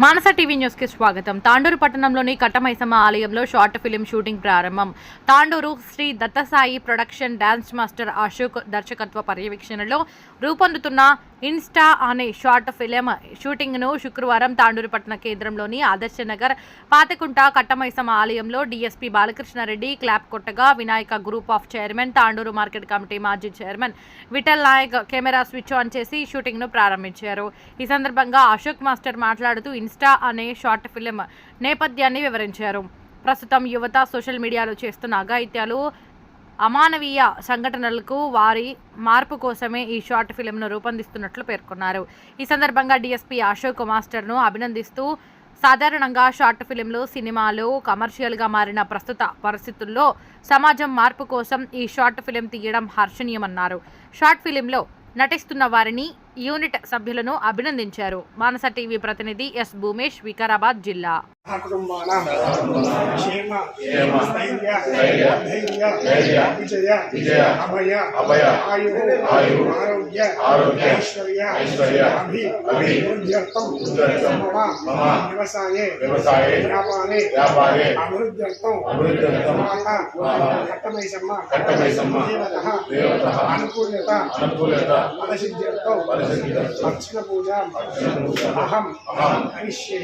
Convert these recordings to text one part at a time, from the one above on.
మానస TV న్యూస్కి స్వాగతం. తాండూరు పట్టణంలోని కట్టమైసమ్మ ఆలయంలో షార్ట్ ఫిలిం షూటింగ్ ప్రారంభం. Tandur Shri Dattasai production dance master Ashok దర్శకత్వ పర్యవేక్షణలో రూపొందుతున్న ఇన్స్టా అనే షార్ట్ ఫిలిం షూటింగ్ను శుక్రవారం తాండూరు పట్టణ కేంద్రంలోని ఆదర్శ నగర్ పాతకుంట కట్టమైసమ్మ ఆలయంలో డీఎస్పీ బాలకృష్ణారెడ్డి క్లాప్ కొట్టగా Vinayaka group of chairman Tandur market committee మాజీ chairman Vithal Naik camera switch on చేసి షూటింగ్ను ప్రారంభించారు. ఈ సందర్భంగా అశోక్ మాస్టర్ మాట్లాడుతూ ఇన్స్టా అనే షార్ట్ ఫిలిం నేపథ్యాన్ని వివరించారు. ప్రస్తుతం యువత సోషల్ మీడియాలో చేస్తున్న అఘాయిత్యాలు అమానవీయ సంఘటనలకు వారి మార్పు కోసమే ఈ షార్ట్ ఫిలింను రూపొందిస్తున్నట్లు పేర్కొన్నారు. ఈ సందర్భంగా డిఎస్పీ అశోక్ మాస్టర్ను అభినందిస్తూ సాధారణంగా షార్ట్ ఫిలింలు సినిమాలు కమర్షియల్గా మారిన ప్రస్తుత పరిస్థితుల్లో సమాజం మార్పు కోసం ఈ షార్ట్ ఫిలిం తీయడం హర్షణీయమన్నారు. షార్ట్ ఫిలింలో నటిస్తున్న వారిని యూనిట్ సభ్యులను అభినందించారు. మానస టీవీ ప్రతినిధి ఎస్ భూమేష్ వికారాబాద్ జిల్లా. కుటుంబానాం క్షేమ స్థైర్య ధైర్య విజయ అభయ ఆయు ఆరోగ్య ఐశ్వర్య అభి అభివృద్ధ్యర్థం మమ వ్యవసాయే వ్యాపారే అభివృద్ధ్యర్థం మాత కట్టమైసమ్మ దేవతః అనుకూల్యత ఫలసిద్ధ్యర్థం అర్చన పూజ అహం కరిష్యే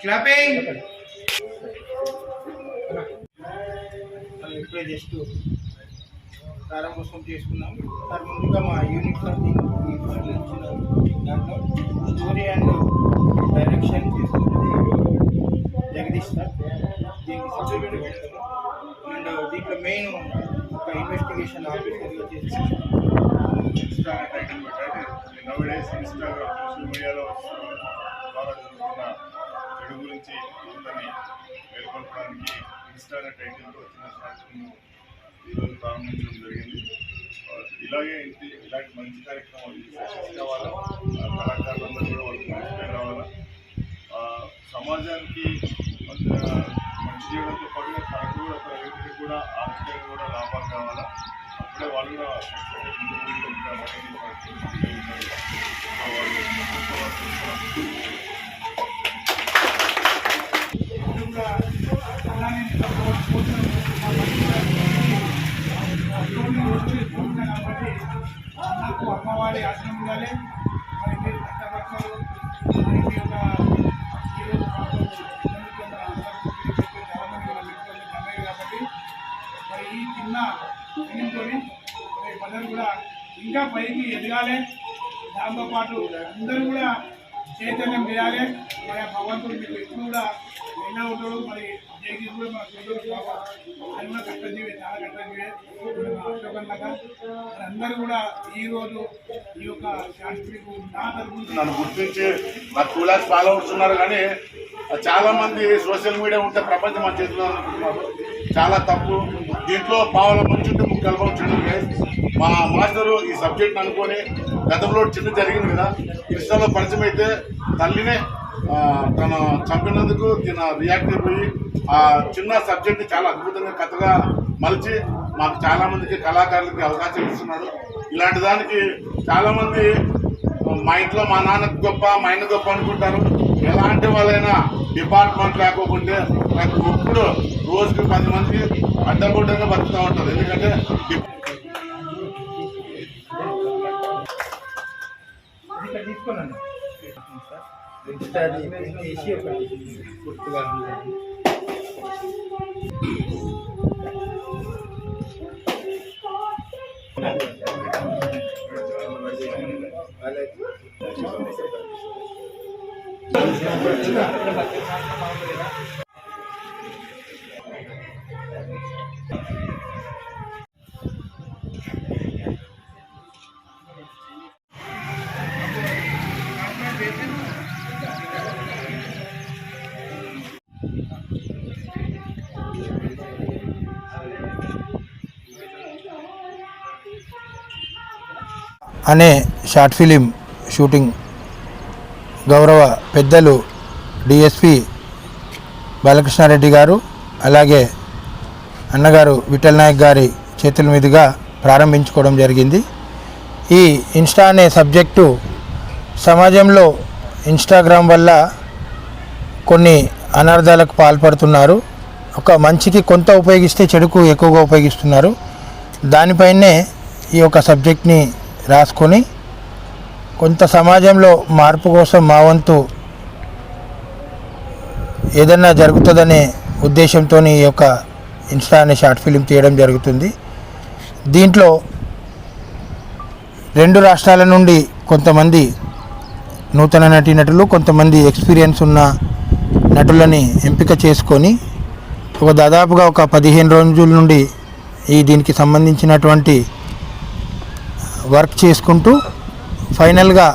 క్లాపింగ్ మనం ఇప్పుడే జస్ట్ ప్రారంభోత్సవం చేసుకున్నాం. సార్ ముందుగా మా యూనిట్ సార్ని ఇచ్చిన దాంట్లో స్టోరీ అండ్ డైరెక్షన్ చేస్తున్నది జగదీష్ సార్. దీనికి సబ్జెక్ట్ అండ్ దీంట్లో మెయిన్ ఒక ఇన్వెస్టిగేషన్ ఆఫీసర్ చేసి ఇన్స్టా పెట్టారు ఇన్స్టాగ్రామ్ సోషల్ మీడియాలో ద్వారా మేల్కొల్పడానికి ఇన్స్టా టైటిల్తో వచ్చిన కార్యక్రమం ఈరోజు ప్రారంభించడం జరిగింది. ఇలాగే ఇంటి ఇలాంటి మంచి కార్యక్రమాలు సక్సెస్ కావాలా కళాకారులందరూ కూడా వాళ్ళకి మంచిగా రావాలా సమాజానికి మంచి చేయడంతో పాటుగా తనకు కూడా తన యువతకి కూడా ఆర్థికంగా కూడా లాభాలు కావాలా? అప్పుడే వాళ్ళు కూడా ముందు వాళ్ళు నాకు అమ్మవారి ఆశ్రమం ఉండాలి మరి మీరు కష్టపడతారు మరి మీ యొక్క కాబట్టి మరి ఈ చిన్న దీంతో మరి ప్రజలు కూడా ఇంకా పైకి ఎదగాలి. దాంతోపాటు అందరూ కూడా చైతన్యం చేయాలి. మరి ఆ భగవంతుడు మీకు ఎప్పుడు కూడా నిన్న ఉంటాడు. మరి జగదీష్ కూడా మన చూడవచ్చు అది కూడా కష్టజీవి చాలా కష్టజీవి. అశోకన్నగా అందరూ కూడా ఈరోజు ఈ యొక్క శాస్త్రికి నా తరఫున నన్ను గుర్తించి నా టూ ల్యాక్స్ ఫాలోవర్స్ ఉన్నారు కానీ చాలా మంది సోషల్ మీడియా ఉంటే ప్రపంచం మన చేతిలో చాలా తప్పు. దీంట్లో పావుల మంచి ఉంటే ముక్కలు వచ్చింది మా మాస్టరు ఈ సబ్జెక్ట్ అనుకొని గతంలో చిన్న జరిగింది కదా. కృష్ణలో పరిచయం అయితే తల్లినే తను చంపినందుకు తిన రియాక్ట్ అయిపోయి ఆ చిన్న సబ్జెక్ట్ని చాలా అద్భుతంగా కథగా మలిచి మాకు చాలామందికి కళాకారులకి అవకాశం ఇస్తున్నాడు ఇలాంటి దానికి చాలామంది మా ఇంట్లో మా నాన్న గొప్ప మా ఆయన గొప్ప అనుకుంటారు. ఎలాంటి వాళ్ళైనా డిపార్ట్మెంట్ లేకపోతే నాకు ఎప్పుడు రోజుకి పది మంది అడ్డగొడ్డంగా బతుకుతూ ఉంటారు. ఎందుకంటే డిప్- తీసుకోనండి. చేసి ఒకటి గుర్తుగా అనే షార్ట్ ఫిలిం షూటింగ్ గౌరవ పెద్దలు డిఎస్పి బాలకృష్ణారెడ్డి గారు అలాగే అన్నగారు విఠల్ నాయక్ గారి చేతుల మీదుగా ప్రారంభించుకోవడం జరిగింది. ఈ ఇన్స్టా అనే సబ్జెక్టు సమాజంలో ఇన్స్టాగ్రామ్ వల్ల కొన్ని అనర్థాలకు పాల్పడుతున్నారు. ఒక మంచికి కొంత ఉపయోగిస్తే చెడుకు ఎక్కువగా ఉపయోగిస్తున్నారు. దానిపైనే ఈ యొక్క సబ్జెక్ట్ని రాసుకొని కొంత సమాజంలో మార్పు కోసం మా వంతు ఏదన్నా జరుగుతుందనే ఉద్దేశంతో ఈ యొక్క ఇన్స్టా అనే షార్ట్ ఫిలిం తీయడం జరుగుతుంది. దీంట్లో రెండు రాష్ట్రాల నుండి కొంతమంది నూతన నటీనటులు కొంతమంది ఎక్స్పీరియన్స్ ఉన్న నటులని ఎంపిక చేసుకొని ఒక దాదాపుగా ఒక పదిహేను రోజుల నుండి ఈ దీనికి సంబంధించినటువంటి వర్క్ చేసుకుంటూ ఫైనల్గా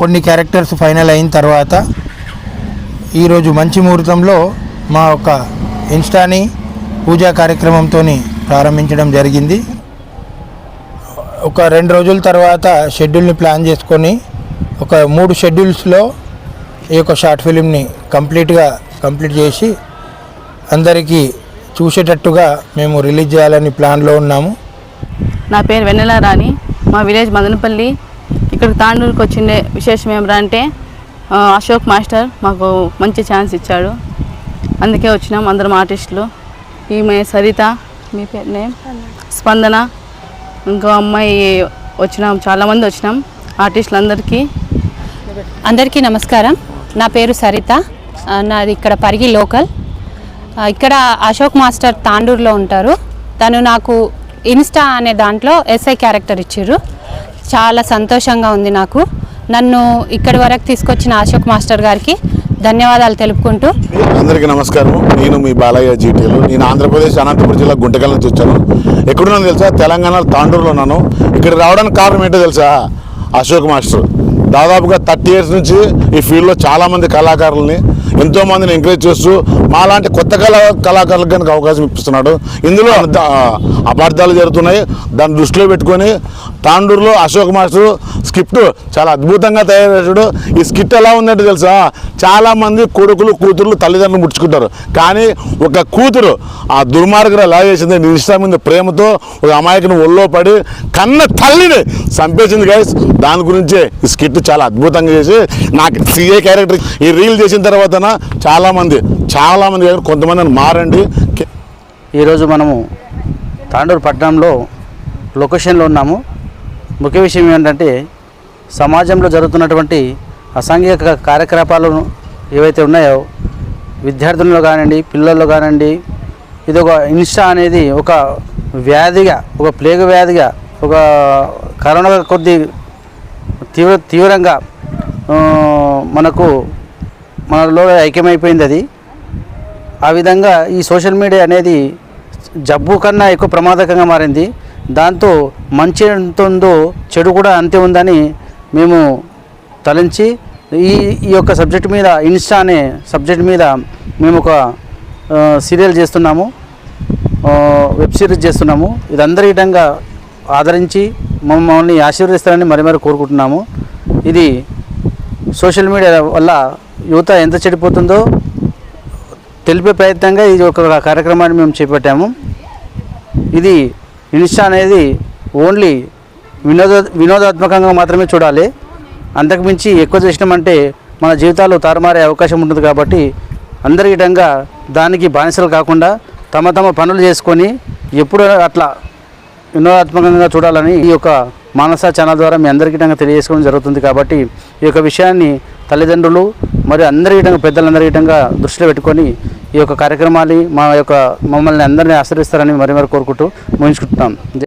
కొన్ని క్యారెక్టర్స్ ఫైనల్ అయిన తర్వాత ఈరోజు మంచి ముహూర్తంలో మా యొక్క ఇన్స్టాని పూజా కార్యక్రమంతో ప్రారంభించడం జరిగింది. ఒక రెండు రోజుల తర్వాత షెడ్యూల్ని ప్లాన్ చేసుకొని ఒక మూడు షెడ్యూల్స్లో ఈ యొక్క షార్ట్ ఫిలింని కంప్లీట్గా కంప్లీట్ చేసి అందరికీ చూసేటట్టుగా మేము రిలీజ్ చేయాలని ప్లాన్లో ఉన్నాము. నా పేరు వెన్నెల రాణి. మా విలేజ్ మదనపల్లి. ఇక్కడికి తాండూరుకి వచ్చిండే విశేషం ఏమిరా అంటే అశోక్ మాస్టర్ మాకు మంచి ఛాన్స్ ఇచ్చాడు. అందుకే వచ్చినాం అందరం ఆర్టిస్టులు. ఈమె సరిత మీ పేరు నేమ్? స్పందన. ఇంకో అమ్మాయి వచ్చినాం చాలామంది వచ్చినాం ఆర్టిస్టులు అందరికీ అందరికీ నమస్కారం. నా పేరు సరిత. నాది ఇక్కడ పరిగి లోకల్. ఇక్కడ అశోక్ మాస్టర్ తాండూరులో ఉంటారు. తను నాకు ఇన్స్టా అనే దాంట్లో ఎస్ఐ క్యారెక్టర్ ఇచ్చారు చాలా సంతోషంగా ఉంది నాకు. నన్ను ఇక్కడి వరకు తీసుకొచ్చిన అశోక్ మాస్టర్ గారికి ధన్యవాదాలు తెలుపుకుంటూ. అందరికీ నమస్కారం నేను మీ బాలయ్య జీటీలు. నేను ఆంధ్రప్రదేశ్ అనంతపురం జిల్లా గుంటకల్ నుంచి వచ్చాను. ఎక్కడున్నాను తెలుసా? తెలంగాణ తాండూరులో ఉన్నాను. ఇక్కడ రావడానికి కారణం ఏంటో తెలుసా? అశోక్ మాస్టర్. దాదాపుగా థర్టీ ఇయర్స్ నుంచి ఈ ఫీల్డ్లో చాలామంది కళాకారుల్ని ఎంతో మందిని ఎంకరేజ్ చేస్తూ మాలాంటి కొత్త కళా కళాకారులకు కనుక అవకాశం ఇప్పిస్తున్నాడు. ఇందులో అపార్థాలు జరుగుతున్నాయి. దాన్ని దృష్టిలో పెట్టుకొని తాండూరులో అశోక్ మాస్టర్ స్క్రిప్ట్ చాలా అద్భుతంగా తయారు ఈ స్కిట్ ఎలా ఉందంటే తెలుసా? చాలామంది కొడుకులు కూతుర్లు తల్లిదండ్రులు ముడుచుకుంటారు. కానీ ఒక కూతురు ఆ దుర్మార్గులు ఎలా చేసింది నిష్ఠ మీద ప్రేమతో ఒక అమాయకుని ఒళ్ళో పడి కన్న తల్లిని చంపేసింది గైస్ దాని గురించే ఈ స్కిట్ చాలా అద్భుతంగా చేసి నాకు సీఏ క్యారెక్టర్ ఈ రీల్ చేసిన తర్వాత వలన చాలామంది చాలామంది కొంతమంది మారండి. ఈరోజు మనము తాండూరు పట్టణంలో లొకేషన్లో ఉన్నాము. ముఖ్య విషయం ఏంటంటే సమాజంలో జరుగుతున్నటువంటి అసాంఘిక కార్యకలాపాలు ఏవైతే ఉన్నాయో విద్యార్థుల్లో కానివ్వండి పిల్లల్లో కానివ్వండి ఇది ఒక ఇన్స్టా అనేది ఒక వ్యాధిగా ఒక ప్లేగ్ వ్యాధిగా ఒక కరోనా కొద్ది తీవ్ర తీవ్రంగా మనకు మనలో ఐక్యమైపోయింది అది. ఆ విధంగా ఈ సోషల్ మీడియా అనేది జబ్బు కన్నా ఎక్కువ ప్రమాదకంగా మారింది. దాంతో మంచి ఎంత ఉందో చెడు కూడా అంతే ఉందని మేము తలంచి ఈ ఈ యొక్క సబ్జెక్ట్ మీద ఇన్స్టా అనే సబ్జెక్ట్ మీద మేము ఒక సీరియల్ చేస్తున్నాము. వెబ్ సిరీస్ చేస్తున్నాము. ఇది అందరి విధంగా ఆదరించి మమ్మల్ని ఆశీర్వదిస్తారని మరి మరి కోరుకుంటున్నాము. ఇది సోషల్ మీడియా వల్ల యువత ఎంత చెడిపోతుందో తెలిపే ప్రయత్నంగా ఇది ఒక కార్యక్రమాన్ని మేము చేపట్టాము. ఇది ఇన్స్టా అనేది ఓన్లీ వినోద వినోదాత్మకంగా మాత్రమే చూడాలి. అంతకుమించి ఎక్కువ చేసినామంటే మన జీవితాలు తారుమారే అవకాశం ఉంటుంది కాబట్టి అందరి విధంగా దానికి బానిసలు కాకుండా తమ తమ పనులు చేసుకొని ఎప్పుడు అట్లా వినోదాత్మకంగా చూడాలని ఈ యొక్క మానస ఛానల్ ద్వారా మీ అందరికీ తెలియజేసుకోవడం జరుగుతుంది కాబట్టి ఈ యొక్క విషయాన్ని తల్లిదండ్రులు మరియు అందరి విధంగా పెద్దలందరి విధంగా దృష్టిలో పెట్టుకొని ఈ యొక్క కార్యక్రమాన్ని మా యొక్క మమ్మల్ని అందరినీ ఆశ్రయిస్తారని మరి మరి కోరుకుంటూ ముగించుకుంటున్నాం.